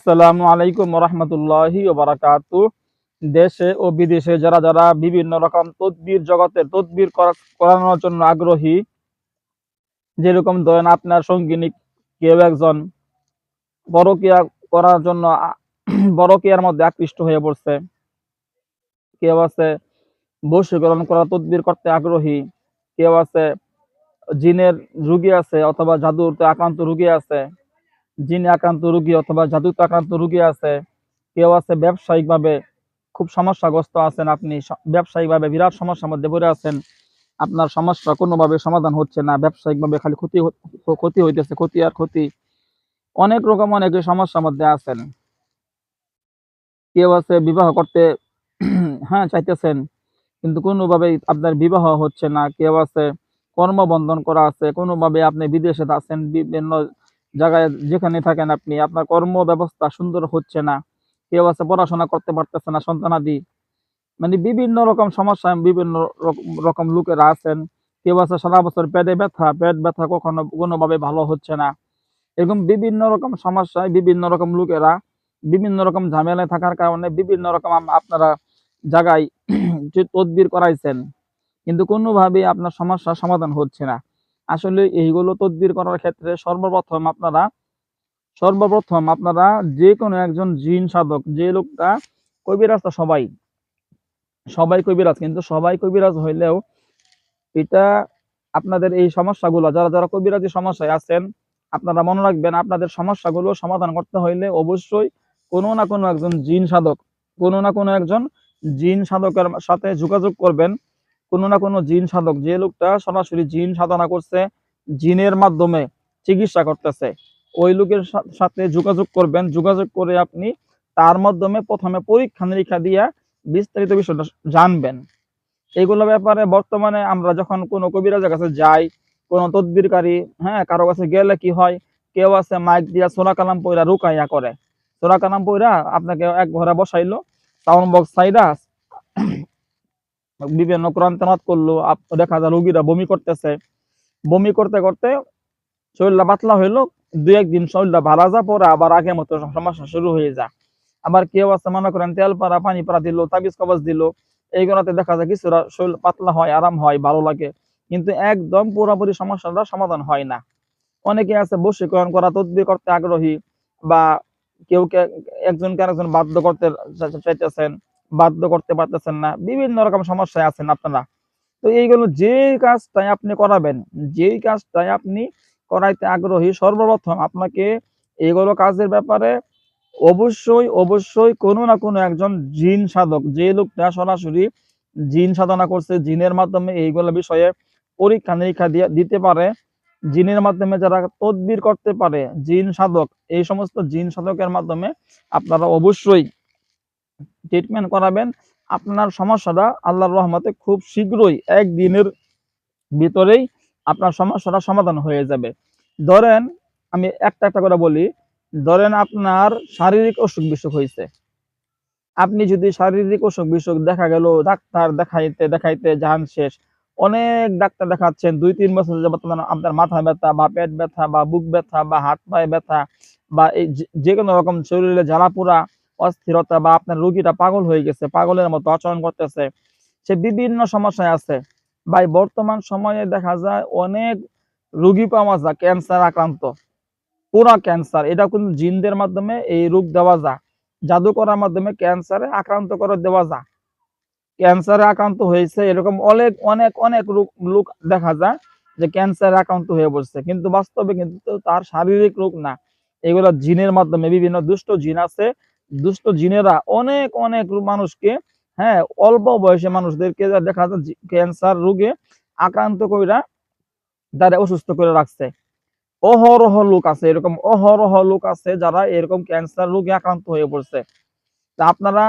আসসালামু আলাইকুম রহমতুল্লাহি বারাকাত দেশে ও বিদেশে যারা যারা বিভিন্ন রকম তদবির জগতে তদবির করানোর জন্য আগ্রহী, যেরকম ধরেন আপনার সঙ্গিনী কেউ একজন বড়কিয়া করার জন্য বড়কিয়ার মধ্যে আকৃষ্ট হয়ে পড়ছে। কেউ আছে বশীকরণ করা, তদবির করতে আগ্রহী। কেউ আছে জিনের রুগী আছে অথবা জাদুতে আক্রান্ত রুগী আছে। জিনে আক্রান্ত রুগী অথবা জাদুতে আক্রান্ত রুগী আছে, কেউ আছে ব্যবসায়িকভাবে খুব সমস্যাগ্রস্ত আছেন আপনি ব্যবসায়িকভাবে বিরাট সমস্যার মধ্যে পড়ে আছেন, আপনার সমস্যা কোনোভাবে সমাধান হচ্ছে না, ব্যবসায়িকভাবে খালি ক্ষতি ক্ষতি হইতেছে, ক্ষতি আর ক্ষতি। অনেক রকম অনেক সমস্যার মধ্যে আছেন। কেউ আছে বিবাহ করতে হ্যাঁ চাইতেছেন, কিন্তু কোনোভাবেই আপনার বিবাহ হচ্ছে না। কেউ আছে কর্মবন্ধন করা আছে, কোনোভাবে আপনি বিদেশে আছেন, বিভিন্ন জায়গায় যেখানে থাকেন আপনি, আপনার কর্ম ব্যবস্থা সুন্দর হচ্ছে না, কেউ আছে পড়াশোনা করতে পারতেছে না সন্তানাদি মানে বিভিন্ন রকম সমস্যা, বিভিন্ন রকম লোকেরা আছেন, কেউ আছে সারা বছর পেটে ব্যথা, পেট ব্যথা কখনো কোনোভাবে ভালো হচ্ছে না। এরকম বিভিন্ন রকম সমস্যায় বিভিন্ন রকম লোকেরা বিভিন্ন রকম ঝামেলায় থাকার কারণে বিভিন্ন রকম আপনারা জায়গায় তদবির করাইছেন, কিন্তু কোনোভাবেই আপনার সমস্যার সমাধান হচ্ছে না। আসলে এইগুলো তদবির করার ক্ষেত্রে সর্বপ্রথম আপনারা সর্বপ্রথম আপনারা যে কোনো একজন জিন সাধক, যে লোকটা কবিরাজ তো সবাই সবাই কবিরাজ, কিন্তু সবাই কবিরাজ হইলেও এটা আপনাদের এই সমস্যাগুলো, যারা যারা কবিরাজি সমস্যায় আছেন, আপনারা মনে রাখবেন আপনাদের সমস্যাগুলো সমাধান করতে হইলে অবশ্যই কোনো না কোনো একজন জিন সাধক, কোনো না কোনো একজন জিন সাধকের সাথে যোগাযোগ করবেন। কোনো না কোনো জিন সাধক, যে লোকটা সরাসরি জিন সাধনা করছে, জিনের মাধ্যমে চিকিৎসা করতেছে, ওই লোকের সাথে যোগাযোগ করবেন। যোগাযোগ করে আপনি তার মাধ্যমে প্রথমে পরীক্ষা নিরীক্ষা দিয়া বিস্তারিত বিষয়টা জানবেন। এইগুলো ব্যাপারে বর্তমানে আমরা যখন কোনো কবিরাজের কাছে যাই, কোনো তদবিরকারী হ্যাঁ কারও কাছে গেলে কি হয়, কেউ আছে মাইক দিয়া সোনা কালাম পইরা রুকাইয়া করে। সোনা কালাম পইরা আপনাকে এক ঘরে বসাইলো সাউন্ড বক্স সাইডা বিভিন্ন কোরআন তেলাওয়াত করল দেখা যায় রোগীরা বমি করতেছে। বমি করতে করতে শরীরটা পাতলা হইল, দুই একদিন শরীরটা ভালো যা পরে আবার আগের মতো সমস্যা শুরু হয়ে যায়। আবার কেউ আছে, মনে করেন তেল পাড়া, পানি পাড়া দিল, তাবিজ কবজ দিল এইগুলোতে দেখা যায় কিছুটা শরীর পাতলা হয়, আরাম হয়, ভালো লাগে। কিন্তু একদম পুরোপুরি সমস্যাটা সমাধান হয় না। অনেকে আছে বশীকরণ করা, তদবির করতে আগ্রহী বা কেউ কে একজনকে আরেকজন বাধ্য করতে চাইতেছেন। বাধ্য করতে পারতেছেন না, বিভিন্ন রকম সমস্যায় আছেন আপনারা। তো এইগুলো যে কাজটাই আপনি করাবেন, যেই কাজটাই আপনি করাইতে আগ্রহী, সর্বপ্রথম আপনাকে এইগুলো কাজের ব্যাপারে অবশ্যই অবশ্যই কোনো না কোনো একজন জিন সাধক, যে লোকটা সরাসরি জিন সাধনা করছে, জিনের মাধ্যমে এইগুলো বিষয়ে পরীক্ষা নিরীক্ষা দিয়ে, দিতে পারে। জিনের মাধ্যমে যারা তদবির করতে পারে, জিন সাধক, এই সমস্ত জিন সাধকের মাধ্যমে আপনারা অবশ্যই ট্রিটমেন্ট করাবেন, আপনার সমস্যাটা আল্লাহর রহমতে খুব শীঘ্রই একদিনের ভিতরেই আপনার সমস্যাটা সমাধান হয়ে যাবে। ধরেন, আমি একটা একটা করে বলি, ধরেন আপনার শারীরিক অসুখ বিসুখ হয়েছে। আপনি যদি শারীরিক অসুখ বিসুখ দেখা গেল, ডাক্তার দেখাইতে দেখাইতে যান শেষ, অনেক ডাক্তার দেখাচ্ছেন, দুই তিন বছর যাবত আপনার- মাথা ব্যথা বা পেট ব্যথা বা বুক ব্যথা বা হাত পায়ে ব্যথা বা এই যে কোনো রকম শরীরে জ্বালা পোড়া অস্থিরতা বা আপনার রোগীটা পাগল হয়ে গেছে, পাগলের মতো আচরণ করতেছে, সে বিভিন্ন সমস্যায় আছে। ভাই, বর্তমান সময়ে দেখা যায় অনেক রোগী পাওয়া যায় ক্যান্সার আক্রান্ত। পুরা ক্যান্সার এটা কিন্তু জিনদের মাধ্যমে এই রোগ দেওয়া যায়। জাদু করার মাধ্যমে ক্যান্সারে আক্রান্ত করে দেওয়া যায়। ক্যান্সারে আক্রান্ত হয়েছে, এরকম অনেক অনেক অনেক রোগ, লোক দেখা যায় যে ক্যান্সারে আক্রান্ত হয়ে পড়ছে। কিন্তু বাস্তবে কিন্তু তার শারীরিক রোগ না। এগুলো জিনের মাধ্যমে বিভিন্ন দুষ্ট জিন আছে দুষ্ট জিনেরা অনেক অনেক মানুষকে হ্যাঁ অল্প বয়সে মানুষদেরকে দেখা যায় ক্যান্সার রোগে আক্রান্ত কইরা তারা অসুস্থ করে রাখছে। অহরহ লোক আছে, এরকম অহরহ লোক আছে যারা এরকম ক্যান্সার রোগে আক্রান্ত হয়ে পড়ছে। তা আপনারা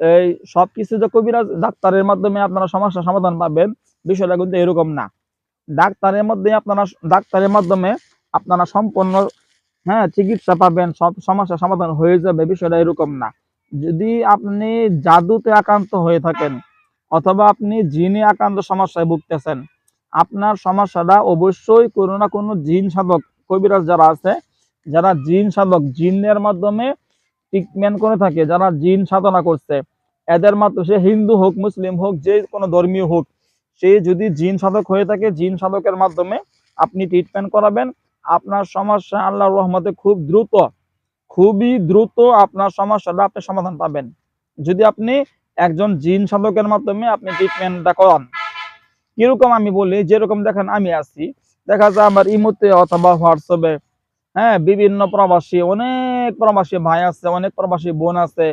এই সবকিছু যে কবিরাজ ডাক্তারের মাধ্যমে আপনারা সমস্যার সমাধান পাবেন, বিষয়টা কিন্তু এরকম না। ডাক্তারের মধ্যে আপনারা, ডাক্তারের মাধ্যমে আপনারা সম্পূর্ণ হ্যাঁ চিকিৎসা পাবেন, সব সমস্যার সমাধান হয়ে যাবে, বিষয়টা এরকম না। যদি আপনি জাদুতে আক্রান্ত হয়ে থাকেন, অথবা আপনি জিনে আক্রান্ত সমস্যায় ভুগতেছেন, আপনার সমস্যাটা অবশ্যই কোনো না কোনো জিন সাধক, কবিরাজ যারা আছে, যারা জিন সাধক, জিনের মাধ্যমে ট্রিটমেন্ট করে থাকে, যারা জিন সাধনা করছে, এদের মাধ্যমে সে হিন্দু হোক, মুসলিম হোক, যে কোনো ধর্মীয় হোক, সে যদি জিন সাধক হয়ে থাকে, জিন সাধকের মাধ্যমে আপনি ট্রিটমেন্ট করাবেন আপনার সমস্যা আল্লাহর রহমতে খুব দ্রুত, খুবই দ্রুত আপনার সমস্যাটা আপনি সমাধান পাবেন। যদি আপনি একজন জিন সাধকের মাধ্যমে আপনি ট্রিটমেন্টটা করান। কীরকম আমি বলি, যেরকম দেখেন আমি আছি। দেখা যায় আমার ইমোতে অথবা হোয়াটসঅ্যাপে হ্যাঁ বিভিন্ন প্রবাসী, অনেক প্রবাসী ভাই আছে, অনেক প্রবাসী বোন আছে।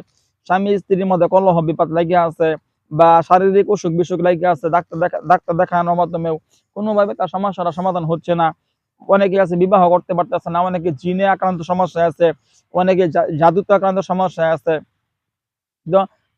স্বামী স্ত্রীর মধ্যে কলহ বিপাদ লাগিয়ে আছে বা শারীরিক অসুখ বিসুখ লাগিয়ে আছে, ডাক্তার ডাক্তার দেখানোর মাধ্যমেও কোনোভাবে তার সমস্যাটা সমাধান হচ্ছে না। অনেকে আছে বিবাহ করতে পারতেছে না, অনেকে জিনে আক্রান্ত সমস্যা আছে, অনেকে জাদুতে আক্রান্ত সমস্যা আছে।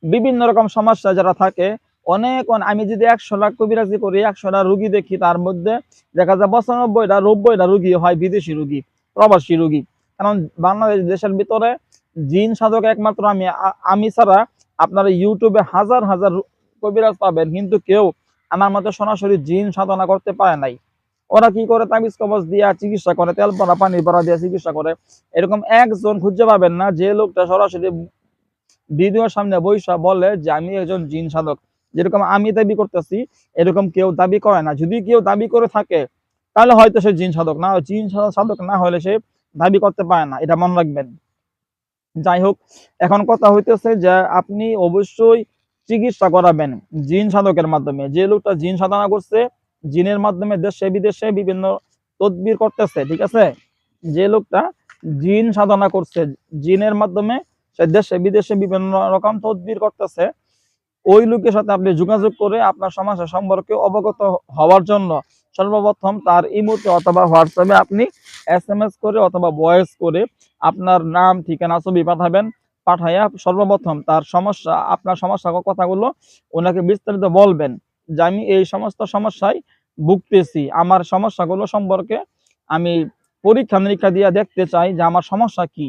বিভিন্ন রকম সমস্যা যারা থাকে, অনেক আমি যদি একশো লাখ কবিরাজি করি একশোটা রুগী দেখি, তার মধ্যে দেখা যায় পঁচানব্বইটা, নব্বইটা রুগী হয় বিদেশি রুগী, প্রবাসী রুগী। কারণ বাংলাদেশ দেশের ভিতরে জিন সাধক একমাত্র আমি আমি ছাড়া আপনারা ইউটিউবে হাজার হাজার কবিরাজ পাবেন, কিন্তু কেউ আমার মতো সরাসরি জিন সাধনা করতে পারে নাই। ওরা কি করে? তাবিজ কবজ দিয়া চিকিৎসা করে, তেল পড়া পানি পড়া দিয়া চিকিৎসা করে। এরকম একজন খুঁজে পাবেন না, যে লোকটা সরাসরি ভিডিওর সামনে বৈশা বলে যে, আমি একজন জিন সাধক। যেরকম আমি দাবি করতেছি, এরকম কেউ দাবি করে না। যদি কেউ দাবি করে থাকে, তাহলে হয়তো সে জিন সাধক না, জিন সাধক না হলে সে দাবি করতে পারে না। এটা মনে রাখবেন। যাই হোক, এখন কথা হইতেছে যে, আপনি অবশ্যই চিকিৎসা করাবেন জিন সাধকের মাধ্যমে। যে লোকটা জিন সাধনা করছে জিনের মাধ্যমে দেশে, বিদেশে বিভিন্ন তদবির করতেছে, ঠিক আছে? যে লোকটা জিন সাধনা করছে, জিনের মাধ্যমে সে দেশে, বিদেশে বিভিন্ন রকম তদবির করতেছে, ওই লোকের সাথে আপনি যোগাযোগ করে আপনার সমস্যা সম্পর্কে অবগত হওয়ার জন্য সর্বপ্রথম তার ইমোতে অথবা হোয়াটসঅ্যাপে আপনি এস এম এস করে অথবা ভয়েস করে আপনার নাম, ঠিকানা, ছবি পাঠাবেন, পাঠাইয়া সর্বপ্রথম তার সমস্যা, আপনার সমস্যা কথাগুলো ওনাকে বিস্তারিত বলবেন। যে আমি এই সমস্ত সমস্যায় ভুগতেছি, আমার সমস্যাগুলো সম্পর্কে আমি পরীক্ষা নিরীক্ষা দিয়ে দেখতে চাই যে আমার সমস্যা কি।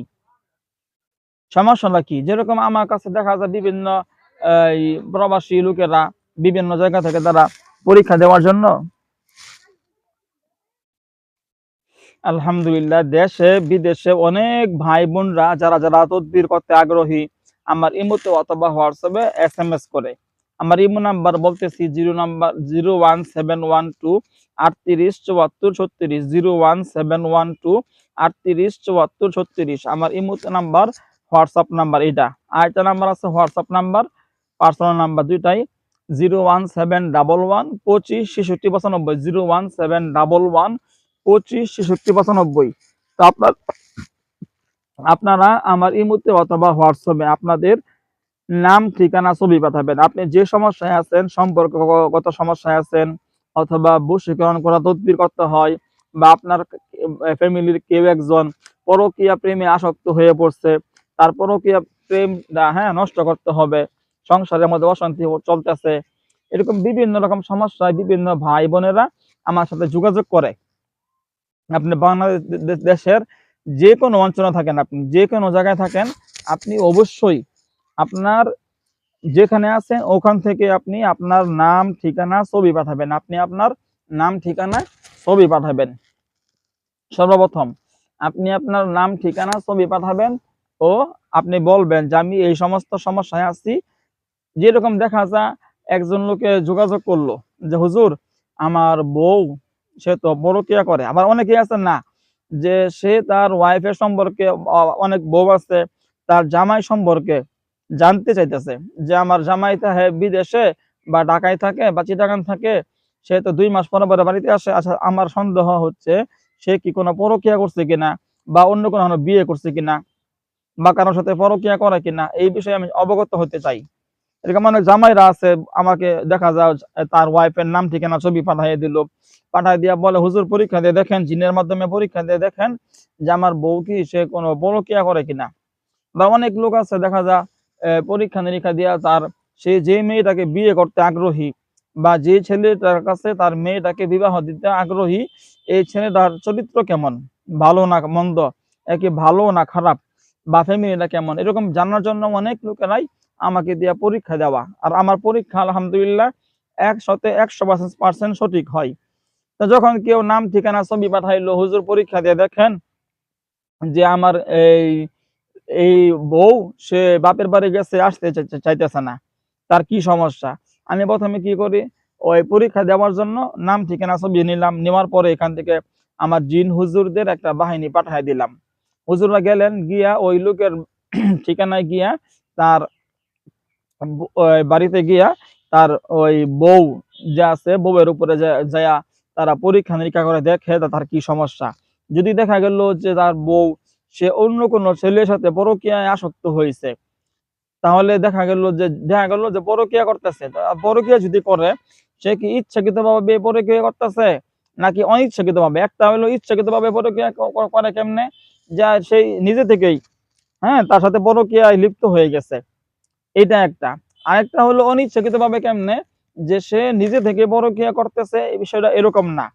সমস্যাটা কি? যেরকম আমার কাছে দেখা যায় বিভিন্ন প্রবাসী লোকেরা বিভিন্ন জায়গা থেকে তারা পরীক্ষা দেওয়ার জন্য। আলহামদুলিল্লাহ, দেশে, বিদেশে অনেক ভাই বোনরা যারা যারা তদবির করতে আগ্রহী, আমার ইমোতে অথবা হোয়াটসঅ্যাপে এস এম এস করে। আমার ইমো নাম্বার বলতেছি zero number, zero one seven one two আটত্রিশ চুয়াত্তর ছত্রিশ, zero one seven one two আটত্রিশ চুয়াত্তর ছত্রিশ। আমার ইমোতে নাম্বার, হোয়াটসঅ্যাপ নাম্বার এটা আর একটা নাম্বার আছে, হোয়াটসঅ্যাপ নাম্বার, পার্সোনাল নাম্বার দুইটাই। Zero one seven double one পঁচিশ ছেষট্টি পঁচানব্বই, zero one seven double one পঁচিশ ছেষট্টি পঁচানব্বই। তো আপনার, আপনারা আমার ইমুতে অথবা হোয়াটসঅ্যাপে আপনাদের নাম, ঠিকানা, ছবি পাঠাবেন। আপনি যে সমস্যায় আছেন, সম্পর্কগত সমস্যায় আছেন, অথবা বশীকরণ করা, তদবির করতে হয়, বা আপনার ফ্যামিলির কেউ একজন পরকীয়া প্রেমে আসক্ত হয়ে পড়ছে, তার পরকীয়া প্রেমটা হ্যাঁ নষ্ট করতে হবে, সংসারের মধ্যে অশান্তি চলতেছে, এরকম বিভিন্ন রকম সমস্যায় বিভিন্ন ভাই বোনেরা আমার সাথে যোগাযোগ করে। আপনি বাংলাদেশ দে- দে- দেশের যে কোনো অঞ্চলে থাকেন, আপনি যে কোনো জায়গায় থাকেন, আপনি অবশ্যই আপনার যেখানে আছেন, ওখান থেকে আপনি আপনার নাম, ঠিকানা, ছবি পাঠাবেন। আপনি আপনার নাম, ঠিকানা, ছবি পাঠাবেন। সর্বপ্রথম আপনি আপনার নাম, ঠিকানা, ছবি পাঠাবেন ও আপনি বলবেন যে আমি এই সমস্ত সমস্যায় আছি। যেরকম দেখা যায় একজন লোকে যোগাযোগ করল যে, হুজুর, আমার বউ, সে তো পরকিয়া করে। আবার অনেকেই আছে না, যে সে তার ওয়াইফের সম্পর্কে অনেক বউ আছে, তার জামাই সম্পর্কে জানতে চাইতেছে যে আমার জামাই থাকে বিদেশে বা ঢাকায় থাকে বা চিটাগাং থাকে, সে তো দুই মাস পরে পরে বাড়িতে আসে। আচ্ছা আমার সন্দেহ হচ্ছে সে কি কোনো পরকিয়া করছে কিনা বা অন্য কোনো বিয়ে করছে কিনা বা কারোর সাথে পরকিয়া করে কিনা, এই বিষয়ে আমি অবগত হতে চাই। এরকম অনেক জামাইরা আছে, আমাকে দেখা যায় তার ওয়াইফের নাম, ঠিকানা, ছবি পাঠিয়ে দিল। পাঠাই দিয়া বলে, হুজুর, পরীক্ষা দিয়ে দেখেন, জিনের মাধ্যমে পরীক্ষা দিয়ে দেখেন যে আমার বউ কি সে কোনো পরকিয়া করে কিনা? বা অনেক লোক আছে, দেখা যায় পরীক্ষা নিরীক্ষা দিয়া তার, সে যে মেয়েটাকে বিয়ে করতে আগ্রহী বা যে ছেলেটার কাছে তার মেয়েটাকে বিবাহ দিতে আগ্রহী, এই ছেলেটার চরিত্র কেমন? ভালো না মন্দ? একে ভালো না খারাপ? বা ফ্যামিলিটা কেমন? এরকম জানার জন্য অনেক লোকেরাই আমাকে দিয়া পরীক্ষা দেওয়া। আর আমার পরীক্ষা, আলহামদুলিল্লাহ, একশোতে একশো পার্সেন্ট সঠিক হয়। তো যখন কেউ নাম, ঠিকানা, ছবি পাঠাইলো, হুজুর পরীক্ষা দিয়ে দেখেন যে আমার এই এই বউ, সে বাপের বাড়ি গেছে, আসতে চাইতেছে না। তার কি সমস্যা? আমি প্রথমে কি করি, ওই পরীক্ষা দেওয়ার জন্য নাম, ঠিকানা ছবি নিলাম, নেওয়ার পরে এখান থেকে আমার জিন হুজুরদের একটা বাহিনী পাঠায় দিলাম। হুজুররা গেলেন, গিয়া ওই লোকের ঠিকানায় গিয়া তার বাড়িতে গিয়া তার ওই বউ যে আছে, বউয়ের উপরে যায়া তারা পরীক্ষা নিরীক্ষা করে দেখে তার কি সমস্যা। যদি দেখা গেল যে তার বউ সে অন্য কোনো ছেলের সাথে পরকীয়ায় আসক্ত হয়েছে। তাহলে দেখা গেল যে, দেখা গেল যে পরকীয়া করতেছে। পরকীয়া যদি করে, সে কি ইচ্ছাকৃত ভাবে পরকীয়া করতেছে? নাকি অনিচ্ছাকৃত ভাবে একটা হলো ইচ্ছাকৃত ভাবে পরকীয়া করে কেমনে? যা সেই নিজে থেকেই হ্যাঁ তার সাথে পরকীয়ায় লিপ্ত হয়ে গেছে। এটা একটা। আরেকটা হলো অনিচ্ছাকৃত ভাবে কেমনে? যে সে নিজে থেকে পরকীয়া করতেছে, এই বিষয়টা এরকম না।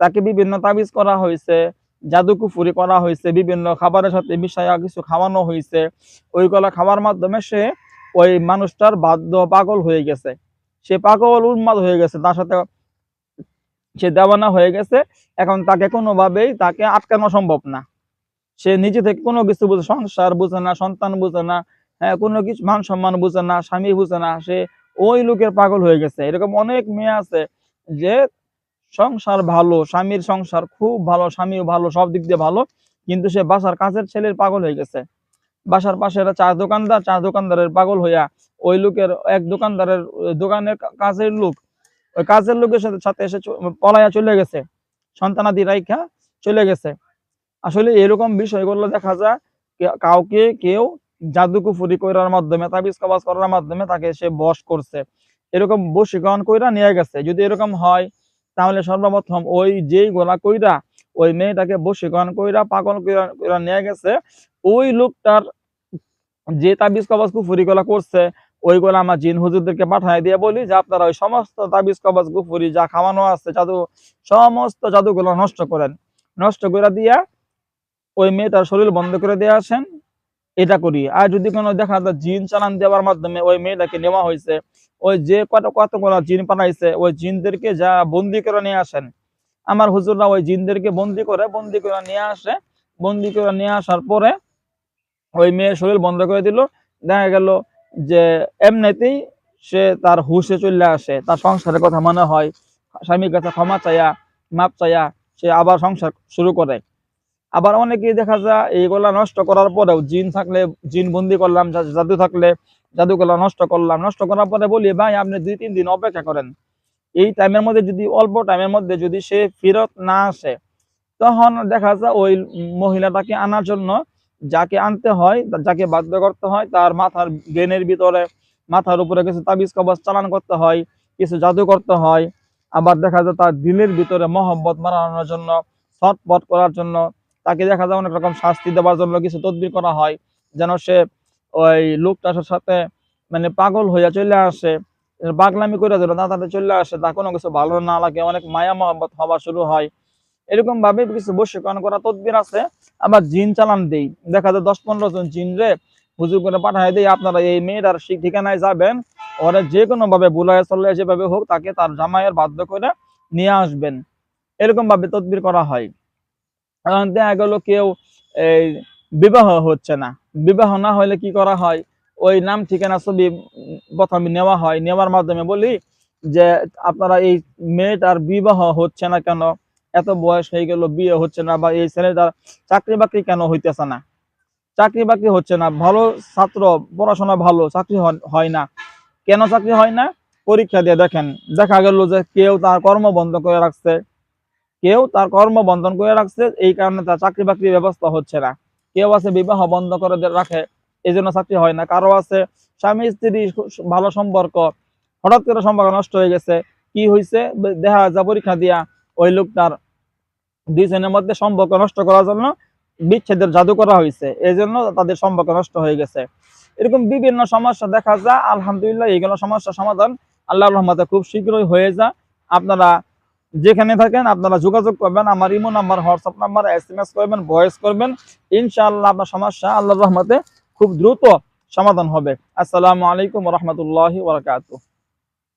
তাকে বিভিন্ন তাবিজ করা হয়েছে। জাদুকুফুরি করা হয়েছে, বিভিন্ন খাবারের সাথে মিশাইয়া কিছু খাওয়ানো হয়েছে। ওইগুলা খাওয়ার মাধ্যমে সে ওই মানুষটার বাধ্য পাগল হয়ে গেছে। সে পাগল, উন্মাদ হয়ে গেছে, তার সাথে সে দেওয়ানা হয়ে গেছে। এখন তাকে কোনোভাবেই তাকে আটকানো সম্ভব না। সে নিজে থেকে কোনো কিছু বুঝে, সংসার বুঝে না, সন্তান বুঝে না হ্যাঁ কোনো কিছু মান সম্মান বুঝে না, স্বামী বুঝে না। সে ওই লোকের পাগল হয়ে গেছে। এরকম অনেক মেয়ে আছে যে সংসার ভালো, স্বামীর সংসার খুব ভালো, স্বামীও ভালো, সব দিক দিয়ে ভালো। কিন্তু সে বাসার কাছের ছেলের পাগল হয়ে গেছে। বাসার পাশে একটা চা দোকানদার, চা দোকানদারের পাগল হইয়া ওই লোকের এক দোকানদারের দোকানের কাজের লোক, ওই কাজের লোকের সাথে সাথে এসে পলাইয়া চলে গেছে। সন্তানাদি রাইখা চলে গেছে। আসলে এরকম বিষয়গুলো দেখা যায় কাউকে কেউ জাদুকুফুরি করার মাধ্যমে, তাবিজ কবাজ করার মাধ্যমে তাকে সে বশ করছে। এরকম বশীকরণ কইরা নিয়ে গেছে। যদি এরকম হয় তাহলে সর্বপ্রথম ওই যেই গোলা কইরা, ওই মেয়েটাকে বশীকরণ কইরা, পাগল কইরা নিয়ে গেছে, ওই লোকটার যে তাবিজ কবাজ কুফুরি গুলা করছে, ওইগুলো আমার জিন হুজুরদেরকে পাঠায় দিয়ে বলি যে, আপনারা ওই সমস্ত তাবিজ কবাজ কুফুরি যা খাওয়ানো আছে, জাদু, সমস্ত জাদুগুলো নষ্ট করেন। নষ্ট করে দিয়া ওই মেয়েটার শরীর বন্ধ করে দিয়ে আসেন এটা করি। আর যদি কোনো দেখা যায় জিন চালান দেওয়ার মাধ্যমে ওই মেয়েটাকে নেওয়া হয়েছে, ওই যে কত কতগুলো জিন পাঠাইছে ওই জিনদেরকে যা বন্দি করে নিয়ে আসেন। আমার হুজুররা ওই জিনদেরকে বন্দি করে বন্দি করে নিয়ে আসে। বন্দি করে নিয়ে আসার পরে ওই মেয়ের শরীর বন্ধ করে দিল। দেখা গেল যে এমনিতেই সে তার হুশে চলে আসে। তার সংসারের কথা মনে হয়। স্বামীর কাছে ক্ষমা চাইয়া মাপ চাইয়া সে আবার সংসার শুরু করে। আবার অনেকেই দেখা যায় এইগুলা নষ্ট করার পরেও জিন থাকলে জিন বন্দি করলাম জাদু থাকলে জাদুগুলা নষ্ট করলাম। নষ্ট করার পরে বলি, ভাই, আপনি দুই, তিন দিন অপেক্ষা করেন। এই টাইমের মধ্যে যদি, অল্প টাইমের মধ্যে যদি সে ফেরত না আসে, তখন দেখা যায় ওই মহিলাটাকে আনার জন্য যাকে আনতে হয়, যাকে বাধ্য করতে হয়, তার মাথার ব্রেনের ভিতরে, মাথার উপরে কিছু তাবিজ কবজ চালান করতে হয়, কিছু জাদু করতে হয়। আবার দেখা যায় তার দিলের ভিতরে মহব্বত মারানোর জন্য, ছটপট করার জন্য তাকে দেখা যায় অনেক রকম শাস্তি দেওয়ার জন্য কিছু তদবির করা হয়, যেন সে ওই লোকটার সাথে মানে পাগল হইয়া চলে আসে, পাগলামি করে দিল তাড়াতাড়ি চলে আসে, তা কোনো কিছু ভালো না লাগে, অনেক মায়া মহব্বত হওয়া শুরু হয়। এরকম ভাবে কিছু বশীকরণ করা তদবির আছে আবার জিন চালান দেই। দেখা যায় দশ পনেরো জন জিন রে হুজুর করে পাঠায় দেই, আপনারা এই মেয়েটার সেই ঠিকানায় যাবেন, ওরা যে কোনো ভাবে বুলায় চলে যেভাবে হোক তাকে তার জামাইয়ের বাধ্য করে নিয়ে আসবেন। এরকম ভাবে তদবির করা হয়। এখন দেখা গেল কেউ এই বিবাহ হচ্ছে না। বিবাহ না হলে কি করা হয়? ওই নাম, ঠিকানা, ছবি প্রথমে নেওয়া হয়। নেওয়ার মাধ্যমে বলি যে, আপনারা এই মেয়েটার বিবাহ হচ্ছে না কেন? এত বয়স হয়ে গেল, বিয়ে হচ্ছে না বা এই ছেলেটার চাকরি বাকরি কেন হইতেছে না? চাকরি বাকরি হচ্ছে না। ভালো ছাত্র, পড়াশোনা ভালো, চাকরি হয় না। কেন চাকরি হয় না? পরীক্ষা দিয়ে দেখেন। দেখা গেল যে কেউ তার কর্ম বন্ধ করে রাখছে। কেউ তার কর্ম বন্ধন করে রাখছে, এই কারণে তার চাকরি বাকরির ব্যবস্থা হচ্ছে না। কেউ আছে বিবাহ বন্ধ করে রাখে এই জন্য চাকরি হয় না। কারও আছে স্বামী, স্ত্রী, ভালো সম্পর্ক, হঠাৎ করে সম্পর্ক নষ্ট হয়ে গেছে, কি হয়েছে দেখা যায় পরীক্ষা দিয়া ওই লোকটার দুইজনের মধ্যে সম্পর্ক নষ্ট করার জন্য বিচ্ছেদের জাদু করা হয়েছে এই জন্য তাদের সম্পর্ক নষ্ট হয়ে গেছে। এরকম বিভিন্ন সমস্যা দেখা যায়। আলহামদুলিল্লাহ এইগুলো সমস্যার সমাধান আল্লাহ রহমতে খুব শীঘ্রই হয়ে যায়। আপনারা যেখানে থাকেন আপনারা যোগাযোগ করবেন, আমার imo number, WhatsApp number, S M S করবেন, ভয়েস করবেন। ইনশাআল্লাহ আপনার সমস্যা আল্লাহর রহমতে খুব দ্রুত সমাধান হবে। আসসালামু আলাইকুম রহমতুল্লাহ ওবরাকাতুহ